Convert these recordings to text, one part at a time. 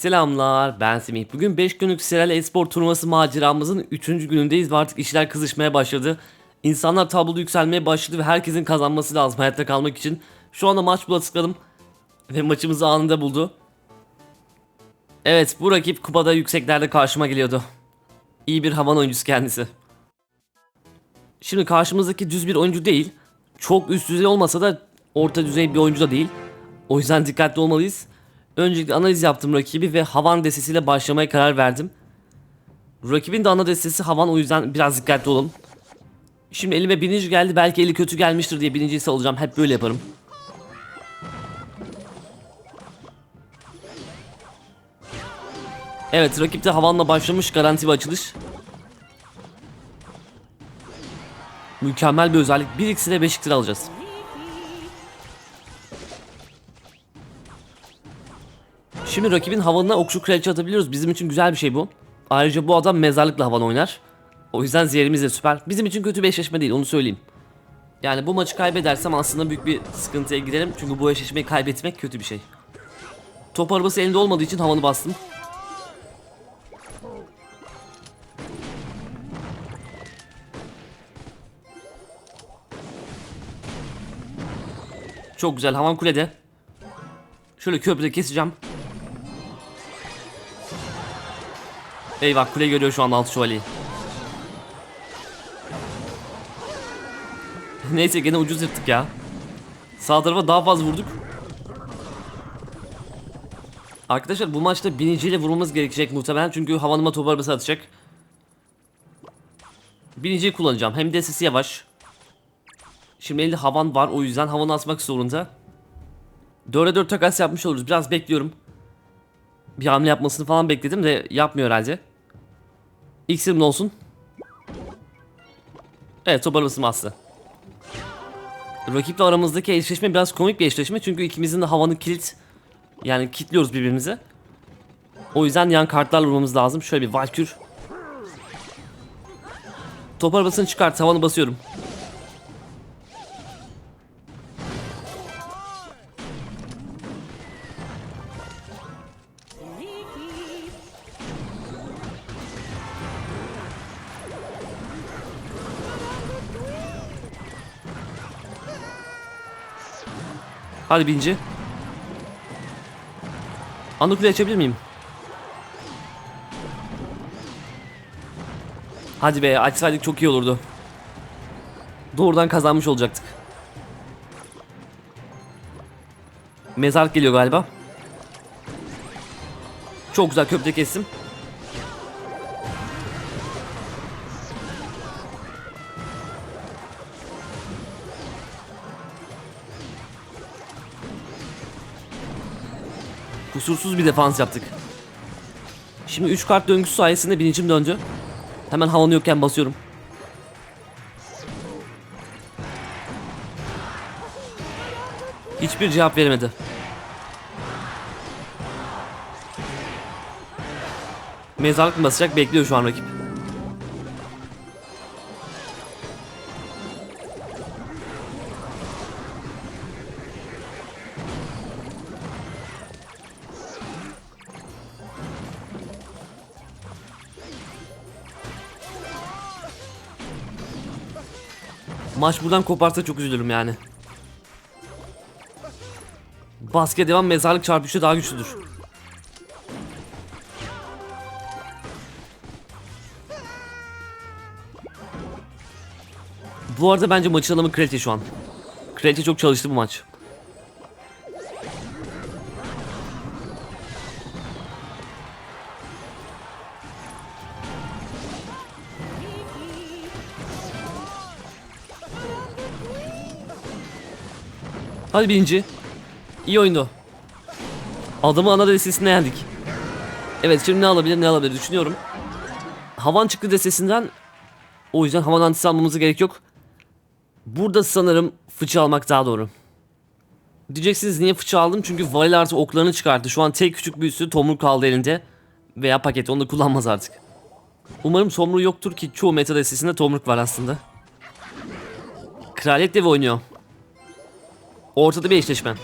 Selamlar ben Semih. Bugün 5 günlük Serel Espor turnuvası maceramızın 3. günündeyiz ve artık işler kızışmaya başladı. İnsanlar tabloda yükselmeye başladı ve herkesin kazanması lazım hayatta kalmak için. Şu anda maç bula tıkladım ve maçımızı anında buldu. Evet bu rakip kupada yükseklerde karşıma geliyordu. İyi bir havan oyuncusu kendisi. Şimdi karşımızdaki düz bir oyuncu değil. Çok üst düzey olmasa da orta düzey bir oyuncu da değil. O yüzden dikkatli olmalıyız. Öncelikle analiz yaptım rakibi ve havan destesiyle başlamaya karar verdim. Rakibin de ana destesi havan o yüzden biraz dikkatli olun. Şimdi elime birinci geldi belki eli kötü gelmiştir diye birinciyi salacağım hep böyle yaparım. Evet rakip de havanla başlamış garanti bir açılış. Mükemmel bir özellik. 1 x'ine 5 x'ine alacağız. Şimdi rakibin havanına okçu kraliçe atabiliyoruz. Bizim için güzel bir şey bu. Ayrıca bu adam mezarlıkla havan oynar. O yüzden zehirimiz de süper. Bizim için kötü bir eşleşme değil onu söyleyeyim. Yani bu maçı kaybedersem aslında büyük bir sıkıntıya girerim. Çünkü bu eşleşmeyi kaybetmek kötü bir şey. Top arabası elinde olmadığı için havanı bastım. Çok güzel havan kulede. Şöyle köprüde keseceğim. Eyvah kule görüyor şu an altı şövalyeyi. Neyse gene ucuz yırttık ya. Sağ tarafa daha fazla vurduk. Arkadaşlar bu maçta biniciyle vurmamız gerekecek muhtemelen çünkü havanıma top arabası atacak. Biniciyi kullanacağım. Hem de sesi yavaş. Şimdi elde havan var o yüzden havanı atmak zorunda. 4'e 4 takas yapmış oluruz. Biraz bekliyorum. Bir hamle yapmasını falan bekledim de yapmıyor herhalde. İksirim olsun. Evet top arabası bastı. Rakiple aramızdaki eşleşme biraz komik bir eşleşme çünkü ikimizin de havanı kilit yani kilitliyoruz birbirimize. O yüzden yan kartlarla vurmamız lazım. Şöyle bir valkür. Top arabasını çıkart havanı basıyorum. Hadi binci. Anukule açabilir miyim? Hadi be açsaydık çok iyi olurdu. Doğrudan kazanmış olacaktık. Mezarlık geliyor galiba. Çok güzel köprü kestim. Kusursuz bir defans yaptık. Şimdi 3 kart döngüsü sayesinde bilincim döndü. Hemen havanı yokken basıyorum. Hiçbir cevap veremedi. Mezarlık mı basacak bekliyor şu an rakip. Maç buradan koparsa çok üzülürüm yani. Basket devam mezarlık çarpışı daha güçlüdür. Bu arada bence maçın adamı Kraliçe şu an. Kraliçe çok çalıştı bu maç. Hadi birinci. İyi oyundu. Adamı ana destesinde yendik. Evet şimdi ne alabilir ne alabilir düşünüyorum. Havan çıktı destesinden. O yüzden havan antisi almamıza gerek yok. Burada sanırım fıçı almak daha doğru. Diyeceksiniz niye fıçı aldım? Çünkü Valil artı oklarını çıkarttı. Şu an tek küçük büyüsü tomruk kaldı elinde. Veya paket onu da kullanmaz artık. Umarım tomruğu yoktur ki çoğu meta destesinde tomruk var aslında. Kraliyet devi oynuyor. Ortada bir eşleşme.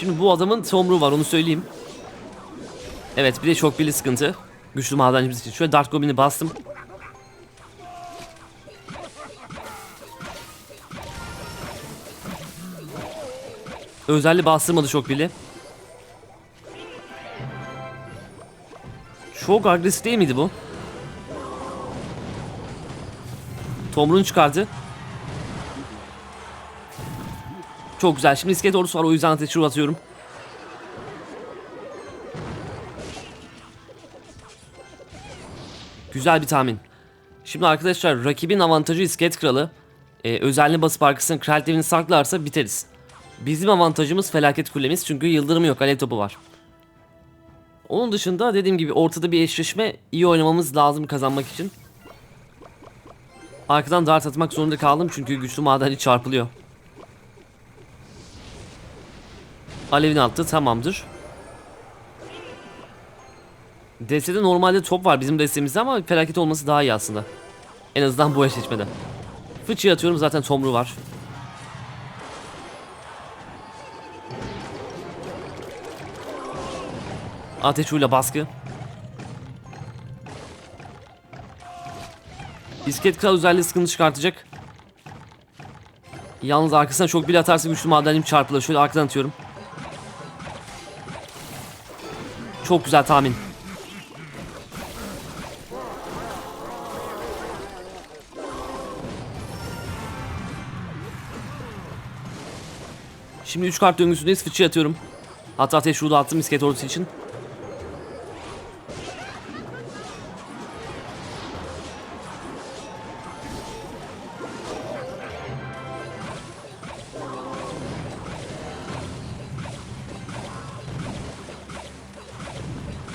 Şimdi bu adamın tomruğu var onu söyleyeyim. Evet bir de çok birli sıkıntı. Güçlü madencimiz için. Şöyle Dart Goblin'i bastım. Özelliği bastırmadı çok birli. Çok agresif değil miydi bu? Tomruğunu çıkardı. Çok güzel. Şimdi iskelet ordusu var o yüzden ateş şuru atıyorum. Güzel bir tahmin. Şimdi arkadaşlar rakibin avantajı iskelet kralı. Ee, özelliğini basıp arkasına kral devini saklarsa biteriz. Bizim avantajımız felaket kulemiz çünkü yıldırım yok alev topu var. Onun dışında dediğim gibi ortada bir eşleşme iyi oynamamız lazım kazanmak için. Arkadan dart atmak zorunda kaldım çünkü güçlü madenci çarpılıyor. Alevini attı tamamdır. Destede normalde top var bizim destemizde ama felaket olması daha iyi aslında. En azından bu eşleşmede. Fıçıyı atıyorum zaten tomruğu var. Ateş uğuyla baskı. İskelet kral özelliği sıkıntı çıkartacak. Yalnız arkasına çok bile atarsa güçlü madencim çarpılır. Şöyle arkadan atıyorum. Çok güzel tahmin. Şimdi 3 kart döngüsündeyiz. Fıçı atıyorum. Hatta ateş ruhu da attım iskelet ordusu için.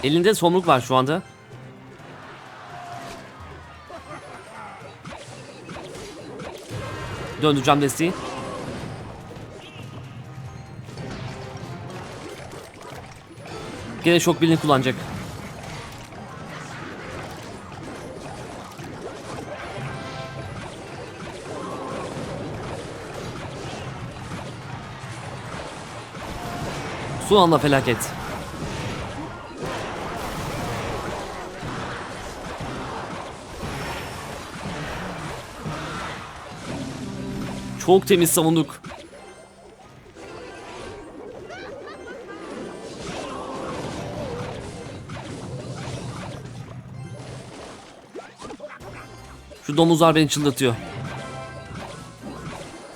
Elinde somruk var şu anda. Döndüreceğim desteği. Gene şok birini kullanacak. Son anda felaket. Çok temiz savunduk. Şu domuzlar beni çıldırtıyor.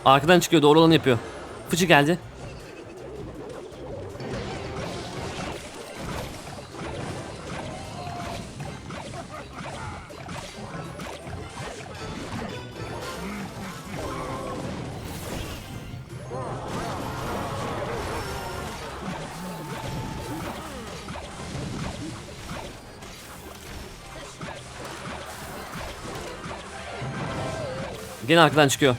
Arkadan çıkıyor doğru olanı yapıyor. Fıçı geldi. Gene arkadan çıkıyor.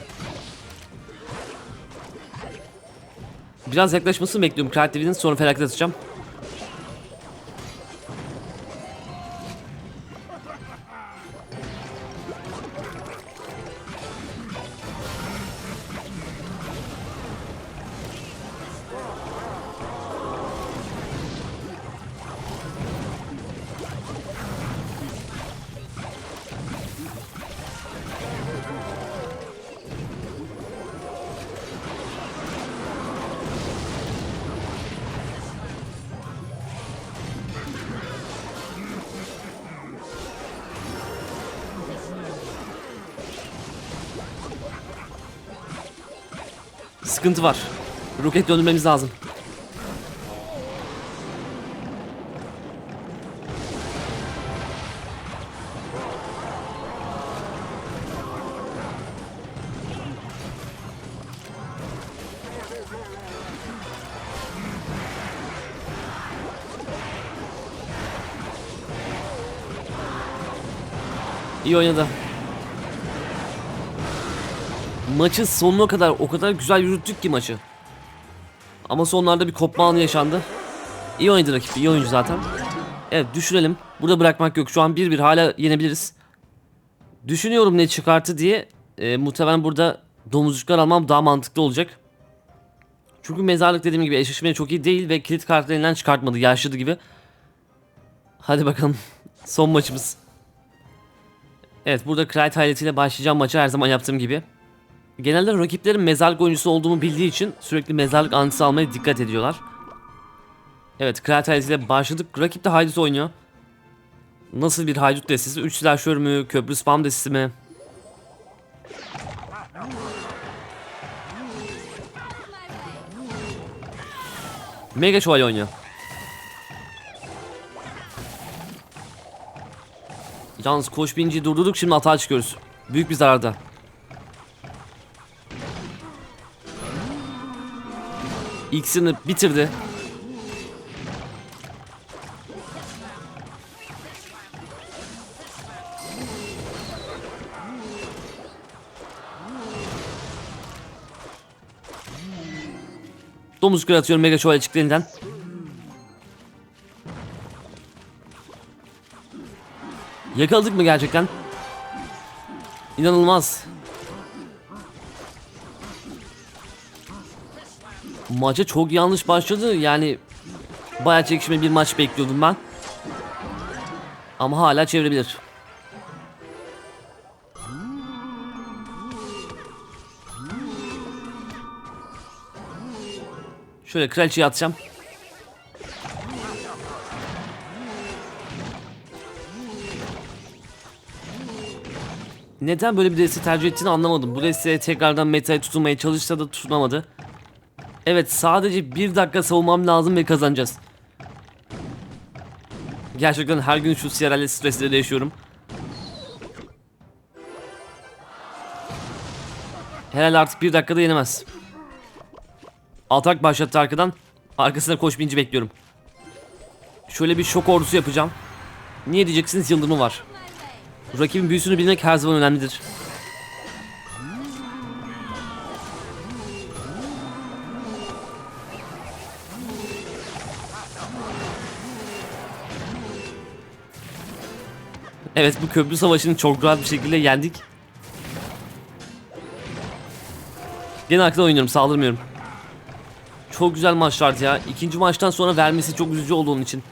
Biraz yaklaşmasını bekliyorum. Kral TV'nin sonra felaket atacağım. Sıkıntı var. Roket döndürmemiz lazım. İyi oynadı. Maçın sonuna kadar o kadar güzel yürüttük ki maçı. Ama sonlarda bir kopma anı yaşandı. İyi oynadı rakip, iyi oyuncu zaten. Evet düşürelim. Burada bırakmak yok. Şu an 1-1 hala yenebiliriz. Düşünüyorum ne çıkarttı diye. E, muhtemelen burada domuzcuklar almam daha mantıklı olacak. Çünkü mezarlık dediğim gibi eşleşmeye çok iyi değil ve kilit kartlarından çıkartmadı yaşlıdı gibi. Hadi bakalım. Son maçımız. Evet burada Knight hayletiyle başlayacağım maçı her zaman yaptığım gibi. Genelde rakiplerin mezarlık oyuncusu olduğumu bildiği için sürekli mezarlık antisi almaya dikkat ediyorlar. Evet Knight hayletiyle başladık. Rakip de haydut oynuyor. Nasıl bir haydut destesi? 3 silahşör mü? Köprü spam destesi mi? Mega Şövalye oynuyor. Yalnız koş binciyi durdurduk şimdi hata çıkıyoruz. Büyük bir zararda. İkisini bitirdi. Domuz kır atıyorum mega şövalye çıktı. Yakaladık mı gerçekten? İnanılmaz. Maça çok yanlış başladı. Yani bayağı çekişmeli bir maç bekliyordum ben. Ama hala çevirebilir. Şöyle kraliçeye atacağım. Neden böyle bir deste tercih ettiğini anlamadım. Bu desteye tekrardan metaya tutunmaya çalışsa da tutunamadı. Evet sadece bir dakika savunmam lazım ve kazanacağız. Gerçekten her gün şu Sierra'le stresleri yaşıyorum. Herhalde artık bir dakikada yenemez. Atak başlattı arkadan. Arkasına koş binci bekliyorum. Şöyle bir şok ordusu yapacağım. Niye diyeceksiniz yıldırımı var. Rakibin büyüsünü bilmek her zaman önemlidir. Evet bu köprü savaşını çok rahat bir şekilde yendik. Gene arkada oynuyorum saldırmıyorum. Çok güzel maçlardı ya. İkinci maçtan sonra vermesi çok üzücü oldu için.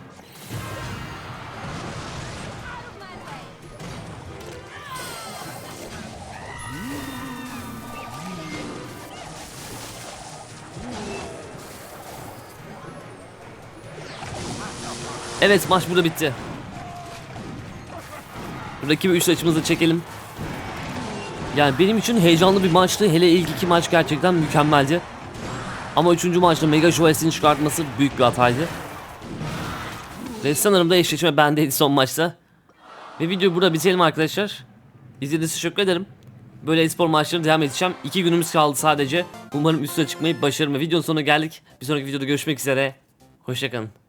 Evet maç burada bitti. Rakibi üst açımızda çekelim. Yani benim için heyecanlı bir maçtı. Hele ilk iki maç gerçekten mükemmeldi. Ama üçüncü maçta Mega Şövalyesi'ni çıkartması büyük bir hataydı. Ve sanırım da eşleşme bendeydi son maçta. Ve videoyu burada bitirelim arkadaşlar. İzlediğiniz için teşekkür ederim. Böyle espor maçlarına devam edeceğim. İki günümüz kaldı sadece. Umarım üstüne çıkmayı başarırım. Videonun sonuna geldik. Bir sonraki videoda görüşmek üzere. Hoşçakalın.